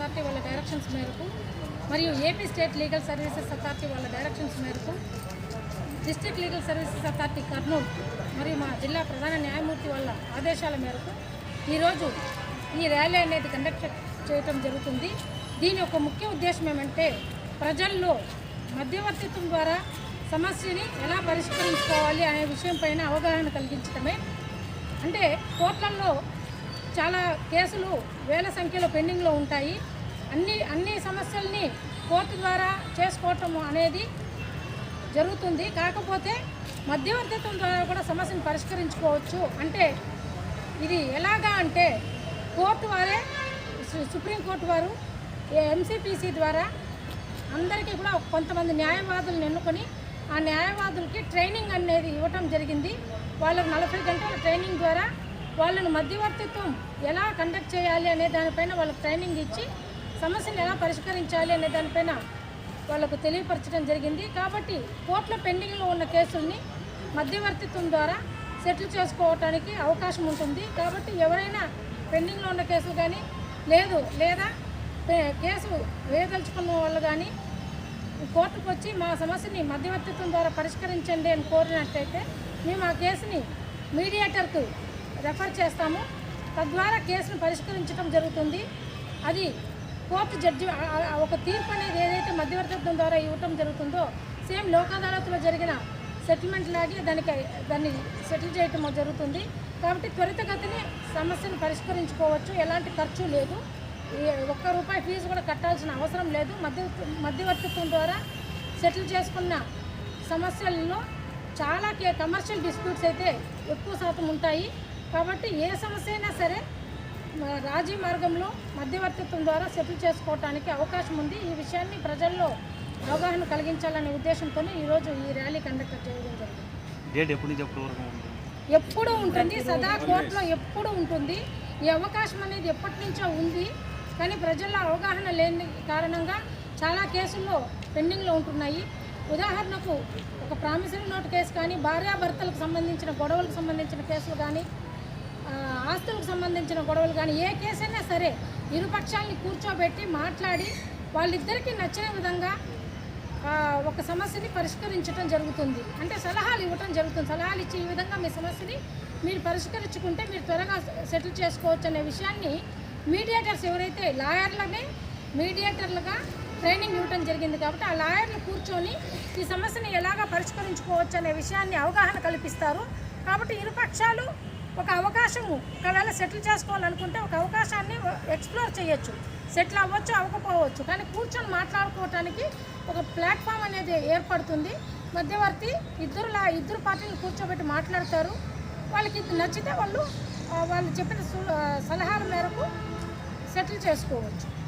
Authority వాళ్ళ directions మేరకు మరియు AP state legal services authority వాళ్ళ డైరెక్షన్స్ మేరకు district legal services authority Kurnool మరియు మా జిల్లా ప్రధాన న్యాయమూర్తి వాళ్ళ ఆదేశాల మేరకు ఈరోజు ఈ ర్యాలీ అనేది కండక్ట్ చేయటం జరుగుతుంది. దీని యొక్క ముఖ్య ఉద్దేశం ఏమంటే ప్రజల్లో మధ్యవర్తిత్వం ద్వారా సమస్యని ఎలా పరిష్కరించుకోవాలి అనే విషయం పైన అవగాహన కలిగించడమే అంటే కోర్టులలో చాలా కేసులు వేల సంఖ్యలో పెండింగ్లో ఉంటాయి. అన్ని అన్ని సమస్యల్ని కోర్టు ద్వారా చేసుకోవటం అనేది జరుగుతుంది. కాకపోతే మధ్యవర్తిత్వం ద్వారా కూడా సమస్యను పరిష్కరించుకోవచ్చు. అంటే ఇది ఎలాగా అంటే కోర్టు వారే సు- సుప్రీంకోర్టు వారు ఎంసీపీసీ ద్వారా అందరికీ కూడా కొంతమంది న్యాయవాదులను ఎన్నుకొని ఆ న్యాయవాదులకి ట్రైనింగ్ అనేది ఇవ్వటం జరిగింది. వాళ్ళకు నలభై గంటల ట్రైనింగ్ ద్వారా వాళ్ళను మధ్యవర్తిత్వం ఎలా కండక్ట్ చేయాలి అనే దానిపైన వాళ్ళకి ట్రైనింగ్ ఇచ్చి సమస్యను ఎలా పరిష్కరించాలి అనే దానిపైన వాళ్ళకు తెలియపరచడం జరిగింది. కాబట్టి కోర్టులో పెండింగ్లో ఉన్న కేసుల్ని మధ్యవర్తిత్వం ద్వారా సెటిల్ చేసుకోవటానికి అవకాశం ఉంటుంది. కాబట్టి ఎవరైనా పెండింగ్లో ఉన్న కేసులు కానీ లేదు లేదా కేసు వేయదలుచుకున్న వాళ్ళు కానీ కోర్టుకు వచ్చి మా సమస్యని మధ్యవర్తిత్వం ద్వారా పరిష్కరించండి అని కోరినట్టయితే మేము ఆ కేసుని మీడియేటర్కు రెఫర్ చేస్తాము. తద్వారా కేసును పరిష్కరించడం జరుగుతుంది. అది కోర్టు జడ్జి ఒక తీర్పు అనేది ఏదైతే మధ్యవర్తిత్వం ద్వారా ఇవ్వటం జరుగుతుందో సేమ్ లోక్ అదాలత్లో జరిగిన సెటిల్మెంట్ లాగే దానికి దాన్ని సెటిల్ చేయటం జరుగుతుంది. కాబట్టి త్వరితగతిని సమస్యను పరిష్కరించుకోవచ్చు. ఎలాంటి ఖర్చు లేదు. ఒక్క రూపాయి ఫీజు కూడా కట్టాల్సిన అవసరం లేదు. మధ్య మధ్యవర్తిత్వం ద్వారా సెటిల్ చేసుకున్న సమస్యల్లో చాలా కమర్షియల్ డిస్ప్యూట్స్ అయితే ఎక్కువ శాతం ఉంటాయి. కాబట్టి ఏ సమస్య అయినా సరే రాజీ మార్గంలో మధ్యవర్తిత్వం ద్వారా సెటిల్ చేసుకోవటానికి అవకాశం ఉంది. ఈ విషయాన్ని ప్రజల్లో అవగాహన కలిగించాలనే ఉద్దేశంతో ఈరోజు ఈ ర్యాలీ కండక్ట్ చేయడం జరిగింది. ఎప్పుడు ఉంటుంది సదా కోర్టులో ఎప్పుడు ఉంటుంది ఈ అవకాశం అనేది ఎప్పటి నుంచో ఉంది. కానీ ప్రజల్లో అవగాహన లేని కారణంగా చాలా కేసుల్లో పెండింగ్లో ఉంటున్నాయి. ఉదాహరణకు ఒక ప్రామిసరీ నోట్ కేసు కానీ భార్యాభర్తలకు సంబంధించిన గొడవలకు సంబంధించిన కేసులు కానీ ఆస్తులకు సంబంధించిన గొడవలు కానీ ఏ కేసైనా సరే ఇరుపక్షాలని కూర్చోబెట్టి మాట్లాడి వాళ్ళిద్దరికీ నచ్చిన విధంగా ఒక సమస్యని పరిష్కరించడం జరుగుతుంది. అంటే సలహాలు ఇవ్వటం జరుగుతుంది. సలహాలు ఇచ్చి ఈ విధంగా మీ సమస్యని మీరు పరిష్కరించుకుంటే మీరు త్వరగా సెటిల్ చేసుకోవచ్చు అనే విషయాన్ని మీడియేటర్స్ ఎవరైతే లాయర్లనే మీడియేటర్లుగా ట్రైనింగ్ ఇవ్వటం జరిగింది కాబట్టి ఆ లాయర్లు కూర్చొని ఈ సమస్యని ఎలాగా పరిష్కరించుకోవచ్చు అనే విషయాన్ని అవగాహన కల్పిస్తారు. కాబట్టి ఇరుపక్షాలు ఒక అవకాశము. ఒకవేళ సెటిల్ చేసుకోవాలనుకుంటే ఒక అవకాశాన్ని ఎక్స్ప్లోర్ చేయొచ్చు. సెటిల్ అవ్వచ్చు అవ్వకపోవచ్చు. కానీ కూర్చొని మాట్లాడుకోవటానికి ఒక ప్లాట్ఫామ్ అనేది ఏర్పడుతుంది. మధ్యవర్తి ఇద్దరు లా- ఇద్దరు పార్టీలు కూర్చోబెట్టి మాట్లాడతారు. వాళ్ళకి నచ్చితే వాళ్ళు వాళ్ళు చెప్పిన సు- సలహాల మేరకు సెటిల్ చేసుకోవచ్చు.